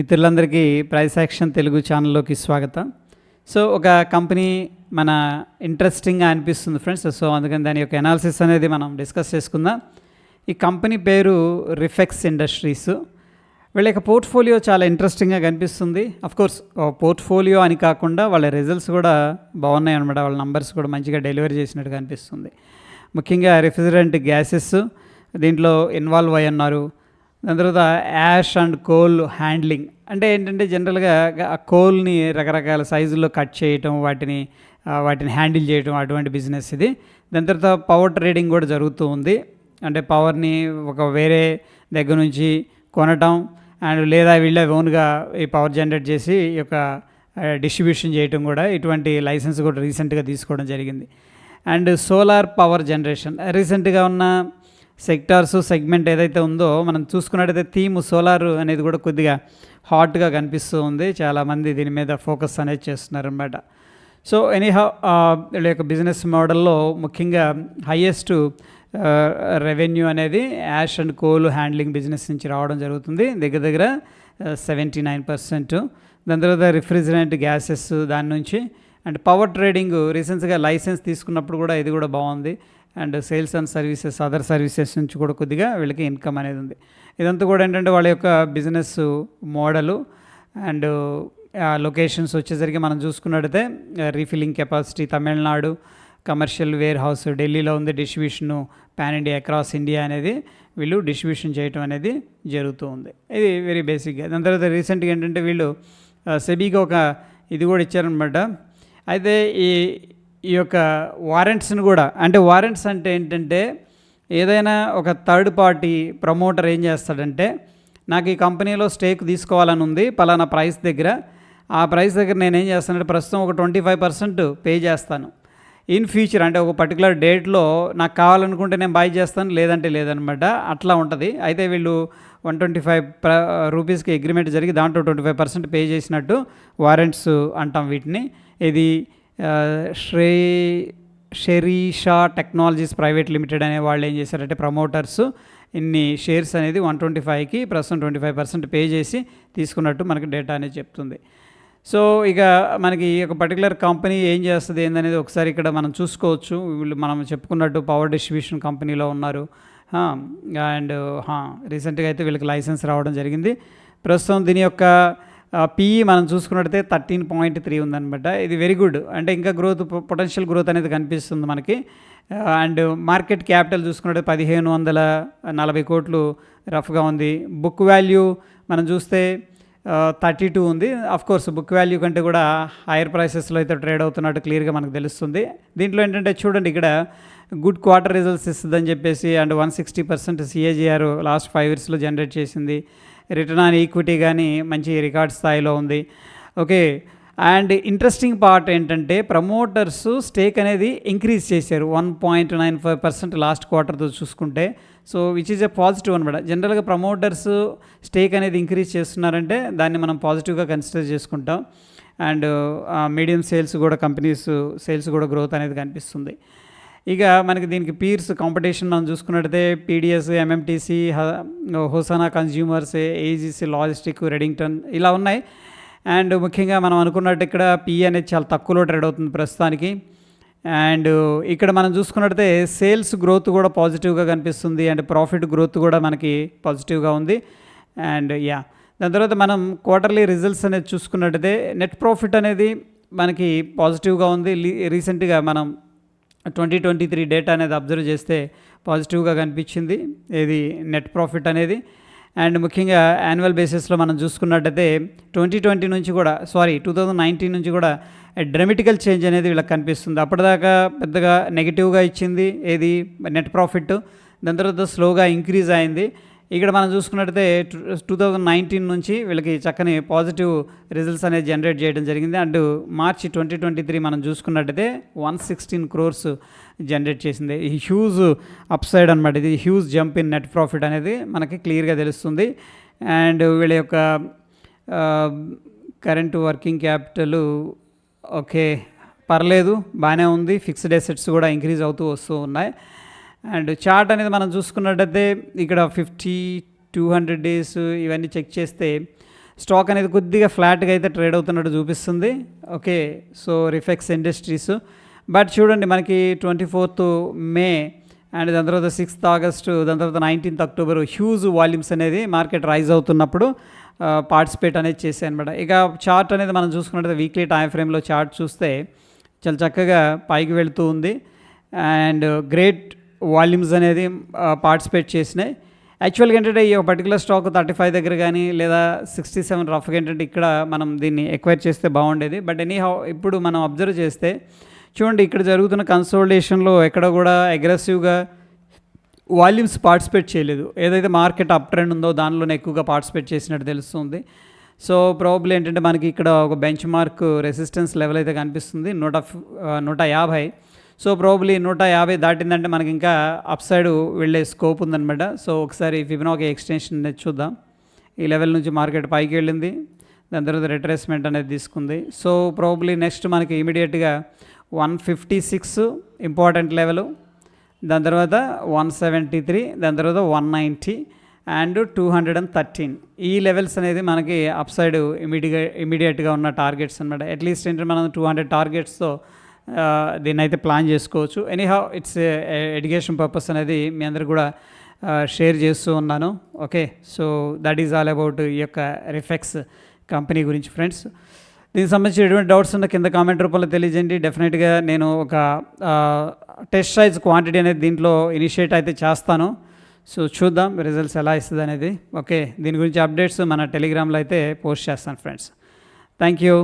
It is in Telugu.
మిత్రులందరికీ ప్రైస్ యాక్షన్ తెలుగు ఛానల్లోకి స్వాగతం. సో ఒక కంపెనీ మన ఇంట్రెస్టింగ్గా అనిపిస్తుంది ఫ్రెండ్స్. సో అందుకని దాని యొక్క ఎనాలిసిస్ అనేది మనం డిస్కస్ చేసుకుందాం. ఈ కంపెనీ పేరు రిఫెక్స్ ఇండస్ట్రీస్. వీళ్ళ యొక్క పోర్ట్ఫోలియో చాలా ఇంట్రెస్టింగ్గా కనిపిస్తుంది. కోర్స్ పోర్ట్ఫోలియో అని కాకుండా వాళ్ళ రిజల్ట్స్ కూడా బాగున్నాయి అనమాట వాళ్ళ నంబర్స్ కూడా మంచిగా డెలివరీ చేసినట్టు కనిపిస్తుంది ముఖ్యంగా రిఫ్రిజరెంట్ గ్యాసెస్ దీంట్లో ఇన్వాల్వ్ అయి ఉన్నారు. దాని తర్వాత యాష్ అండ్ కోల్ హ్యాండ్లింగ్. అంటే ఏంటంటే జనరల్గా ఆ కోల్ని రకరకాల సైజుల్లో కట్ చేయటం వాటిని వాటిని హ్యాండిల్ చేయటం అటువంటి బిజినెస్ ఇది. దాని తర్వాత పవర్ ట్రేడింగ్ కూడా జరుగుతూ ఉంది. అంటే పవర్ని ఒక వేరే దగ్గర నుంచి కొనటం అండ్ లేదా వీళ్ళే ఓన్గా ఈ పవర్ జనరేట్ చేసి ఈ యొక్క డిస్ట్రిబ్యూషన్ చేయటం కూడా ఇటువంటి లైసెన్స్ కూడా రీసెంట్గా తీసుకోవడం జరిగింది. And solar power generation. రీసెంట్గా ఉన్న సెక్టార్స్ సెగ్మెంట్ ఏదైతే ఉందో మనం చూసుకున్నట్టయితే థీమ్ సోలార్ అనేది కూడా కొద్దిగా హాట్గా కనిపిస్తూ ఉంది. చాలామంది దీని మీద ఫోకస్ అనేది చేస్తున్నారనమాట సో ఎనీహౌ వీళ్ళ యొక్క బిజినెస్ మోడల్లో ముఖ్యంగా హయ్యెస్ట్ రెవెన్యూ అనేది ash and coal handling business నుంచి రావడం జరుగుతుంది. దగ్గర దగ్గర సెవెంటీ నైన్ పర్సెంట్. దాని తర్వాత రిఫ్రిజిరెంట్ గ్యాసెస్ దాని నుంచి. అండ్ పవర్ ట్రేడింగ్ రీసెంట్గా లైసెన్స్ తీసుకున్నప్పుడు కూడా ఇది కూడా బాగుంది. And sales and services other services నుంచి కూడా కొద్దిగా వీళ్ళకి ఇన్కమ్ అనేది ఉంది. ఇదంతా కూడా ఏంటంటే వాళ్ళ యొక్క బిజినెస్ మోడలు అండ్ లొకేషన్స్ వచ్చేసరికి మనం చూసుకున్నట్టయితే refilling capacity Tamil Nadu commercial warehouse ఢిల్లీలో ఉంది distribution pan India across India అనేది వీళ్ళు డిస్ట్రిబ్యూషన్ చేయటం అనేది జరుగుతూ ఉంది. ఇది వెరీ బేసిక్గా దాని తర్వాత రీసెంట్గా ఏంటంటే వీళ్ళు సెబీకి ఒక ఇది కూడా ఇచ్చారనమాట అయితే ఈ ఈ యొక్క వారెంట్స్ని కూడా అంటే వారెంట్స్ అంటే ఏంటంటే ఏదైనా ఒక థర్డ్ పార్టీ ప్రమోటర్ ఏం చేస్తాడంటే నాకు ఈ కంపెనీలో స్టేక్ తీసుకోవాలని ఉంది పలానా ప్రైస్ దగ్గర. ఆ ప్రైస్ దగ్గర నేను ఏం చేస్తానంటే ప్రస్తుతం ఒక ట్వంటీ ఫైవ్ పర్సెంట్ పే చేస్తాను. ఇన్ ఫ్యూచర్ అంటే ఒక పర్టికులర్ డేట్లో నాకు కావాలనుకుంటే నేను బై చేస్తాను లేదంటే లేదనమాట. అట్లా ఉంటుంది. అయితే వీళ్ళు వన్ ట్వంటీ ఫైవ్ ప్ర రూపీస్కి అగ్రిమెంట్ జరిగి దాంట్లో ట్వంటీ ఫైవ్ పర్సెంట్ పే చేసినట్టు వారెంట్స్ అంటాం వీటిని. ఇది Shree Sherisha technologies private limited అనే వాళ్ళు ఏం చేశారంటే ప్రమోటర్స్ ఇన్ని షేర్స్ అనేది వన్ ట్వంటీ ఫైవ్కి ప్రస్తుతం ట్వంటీ ఫైవ్ పర్సెంట్ పే చేసి తీసుకున్నట్టు మనకి డేటా అనేది చెప్తుంది. సో ఇక మనకి ఈ యొక్క పర్టికులర్ కంపెనీ ఏం చేస్తుంది ఏందనేది ఒకసారి ఇక్కడ మనం చూసుకోవచ్చు. వీళ్ళు మనం చెప్పుకున్నట్టు పవర్ డిస్ట్రిబ్యూషన్ కంపెనీలో ఉన్నారు. అండ్ రీసెంట్గా అయితే వీళ్ళకి లైసెన్స్ రావడం జరిగింది. ప్రస్తుతం దీని యొక్క పిఈ మనం చూసుకున్నట్టయితే థర్టీన్ పాయింట్ త్రీ ఉందనమాట ఇది వెరీ గుడ్ అంటే ఇంకా గ్రోత్ పొటెన్షియల్ గ్రోత్ అనేది కనిపిస్తుంది మనకి. అండ్ మార్కెట్ క్యాపిటల్ చూసుకున్నట్టు పదిహేను వందల నలభై కోట్లు రఫ్గా ఉంది. బుక్ వాల్యూ మనం చూస్తే థర్టీ టూ ఉంది. అఫ్ కోర్స్ బుక్ వాల్యూ కంటే కూడా హైయర్ ప్రైసెస్లో అయితే ట్రేడ్ అవుతున్నట్టు క్లియర్గా మనకు తెలుస్తుంది. దీంట్లో ఏంటంటే చూడండి ఇక్కడ గుడ్ క్వార్టర్ రిజల్ట్స్ ఇస్తుందని చెప్పేసి and one sixty percent CAGR last five ఇయర్స్లో జనరేట్ చేసింది. రిటర్న్ ఆన్ ఈక్విటీ కానీ మంచి రికార్డ్ స్థాయిలో ఉంది. ఓకే అండ్ ఇంట్రెస్టింగ్ పార్ట్ ఏంటంటే ప్రమోటర్స్ స్టేక్ అనేది ఇంక్రీజ్ చేశారు. One point nine five percent last క్వార్టర్తో చూసుకుంటే. So which is a positive అనమాట జనరల్గా ప్రమోటర్స్ స్టేక్ అనేది ఇంక్రీజ్ చేస్తున్నారంటే దాన్ని మనం పాజిటివ్గా కన్సిడర్ చేసుకుంటాం. అండ్ మీడియం సేల్స్ కూడా కంపెనీస్ సేల్స్ కూడా గ్రోత్ అనేది కనిపిస్తుంది. ఇక మనకి దీనికి పీర్స్ కాంపిటీషన్ మనం చూసుకున్నట్టయితే పీడిఎస్ ఎంఎంటీసీ హోసానా కన్జ్యూమర్స్ ఏజీసీ లాజిస్టిక్ రెడింగ్టన్ ఇలా ఉన్నాయి. అండ్ ముఖ్యంగా మనం అనుకున్నట్టు ఇక్కడ పి అనేది చాలా తక్కువలో ట్రేడ్ అవుతుంది ప్రస్తుతానికి. అండ్ ఇక్కడ మనం చూసుకున్నట్టయితే సేల్స్ గ్రోత్ కూడా పాజిటివ్గా కనిపిస్తుంది. అండ్ ప్రాఫిట్ గ్రోత్ కూడా మనకి పాజిటివ్గా ఉంది. అండ్ యా దాని తర్వాత మనం క్వార్టర్లీ రిజల్ట్స్ అనేది చూసుకున్నట్టయితే నెట్ ప్రాఫిట్ అనేది మనకి పాజిటివ్గా ఉంది. రీసెంట్గా మనం ట్వంటీ ట్వంటీ త్రీ డేటా అనేది అబ్జర్వ్ చేస్తే పాజిటివ్గా కనిపించింది. ఏది నెట్ ప్రాఫిట్ అనేది. అండ్ ముఖ్యంగా యాన్యువల్ బేసిస్లో మనం చూసుకున్నట్టయితే ట్వంటీ ట్వంటీ నుంచి కూడా సారీ టూ థౌజండ్ నైన్టీన్ నుంచి కూడా డ్రమెటికల్ చేంజ్ అనేది వీళ్ళకి కనిపిస్తుంది. అప్పటిదాకా పెద్దగా నెగిటివ్గా ఇచ్చింది. ఏది? Net profit. దాని తర్వాత స్లోగా ఇంక్రీజ్ అయింది. ఇక్కడ మనం చూసుకున్నట్టయితే టూ థౌజండ్ నైన్టీన్ నుంచి వీళ్ళకి చక్కని పాజిటివ్ రిజల్ట్స్ అనేది జనరేట్ చేయడం జరిగింది. And March twenty twenty three మనం చూసుకున్నట్టయితే వన్ సిక్స్టీన్ క్రోర్స్ జనరేట్ చేసింది. ఈ హ్యూజ్ అప్ సైడ్ అనమాట ఇది huge jump in net profit అనేది మనకి క్లియర్గా తెలుస్తుంది. అండ్ వీళ్ళ యొక్క కరెంట్ వర్కింగ్ క్యాపిటల్ ఓకే పర్లేదు బాగానే ఉంది. ఫిక్స్డ్ అసెట్స్ కూడా ఇంక్రీజ్ అవుతూ వస్తూ ఉన్నాయి. అండ్ చార్ట్ అనేది మనం చూసుకున్నట్టయితే ఇక్కడ ఫిఫ్టీ టూ హండ్రెడ్ డేస్ ఇవన్నీ చెక్ చేస్తే స్టాక్ అనేది కొద్దిగా ఫ్లాట్గా అయితే ట్రేడ్ అవుతున్నట్టు చూపిస్తుంది. Okay so Refex Industries. But చూడండి మనకి ట్వంటీ ఫోర్త్ మే అండ్ దాని తర్వాత సిక్స్త్ ఆగస్టు దాని తర్వాత నైన్టీన్త్ అక్టోబర్ హ్యూజ్ వాల్యూమ్స్ అనేది మార్కెట్ రైజ్ అవుతున్నప్పుడు పార్టిసిపేట్ అనేది చేశాయి అనమాట ఇక చార్ట్ అనేది మనం చూసుకున్నట్టు వీక్లీ టైం ఫ్రేమ్లో చార్ట్ చూస్తే చాలా చక్కగా పైకి వెళుతూ ఉంది. అండ్ గ్రేట్ వాల్యూమ్స్ అనేది పార్టిసిపేట్ చేసినాయి. యాక్చువల్గా ఏంటంటే ఈ పర్టికులర్ స్టాక్ థర్టీ ఫైవ్ దగ్గర కానీ లేదా సిక్స్టీ సెవెన్ రఫ్గా ఏంటంటే ఇక్కడ మనం దీన్ని ఎక్వైర్ చేస్తే బాగుండేది. బట్ ఎనీ హౌ ఇప్పుడు మనం అబ్జర్వ్ చేస్తే చూడండి ఇక్కడ జరుగుతున్న కన్సోల్టేషన్లో ఎక్కడ కూడా అగ్రెసివ్గా వాల్యూమ్స్ పార్టిసిపేట్ చేయలేదు. ఏదైతే మార్కెట్ అప్ ట్రెండ్ ఉందో దానిలోనే ఎక్కువగా పార్టిసిపేట్ చేసినట్టు తెలుస్తుంది. సో ప్రాబ్లం ఏంటంటే మనకి ఇక్కడ ఒక బెంచ్ మార్క్ రెసిస్టెన్స్ లెవెల్ అయితే కనిపిస్తుంది. నూట నూట యాభై. సో ప్రాబ్లీ నూట యాభై దాటిందంటే మనకి ఇంకా అప్ సైడ్ వెళ్ళే స్కోప్ ఉందన్నమాట. సో ఒకసారి ఫిబినోకి ఎక్స్టెన్షన్ అనేది చూద్దాం. ఈ లెవెల్ నుంచి మార్కెట్ పైకి వెళ్ళింది. దాని తర్వాత రిట్రేస్మెంట్ అనేది తీసుకుంది. సో ప్రాబ్లీ నెక్స్ట్ మనకి ఇమీడియట్గా one fifty six important level దాని తర్వాత వన్ సెవెంటీ త్రీ దాని తర్వాత one ninety and two hundred and thirteen ఈ లెవెల్స్ అనేది మనకి అప్ సైడ్ ఇమీడియట్ ఇమీడియట్గా ఉన్న టార్గెట్స్ అనమాట అట్లీస్ట్ ఏంటంటే మనం టూ హండ్రెడ్ టార్గెట్స్తో దీన్ని అయితే ప్లాన్ చేసుకోవచ్చు. ఎనీహౌ ఇట్స్ ఎడ్యుకేషన్ పర్పస్ అనేది మీ అందరు కూడా షేర్ చేస్తూ ఉన్నాను. Okay so that is all about ఈ యొక్క రిఫెక్స్ కంపెనీ గురించి ఫ్రెండ్స్ దీనికి సంబంధించి ఎటువంటి డౌట్స్ ఉన్న కింద కామెంట్ రూపంలో తెలియజేయండి. డెఫినెట్గా నేను ఒక టెస్ట్ సైజ్ క్వాంటిటీ అనేది దీంట్లో ఇనిషియేట్ అయితే చేస్తాను. సో చూద్దాం రిజల్ట్స్ ఎలా ఇస్తుంది అనేది. ఓకే దీని గురించి అప్డేట్స్ మన టెలిగ్రామ్లో అయితే పోస్ట్ చేస్తాను ఫ్రెండ్స్ థ్యాంక్ యూ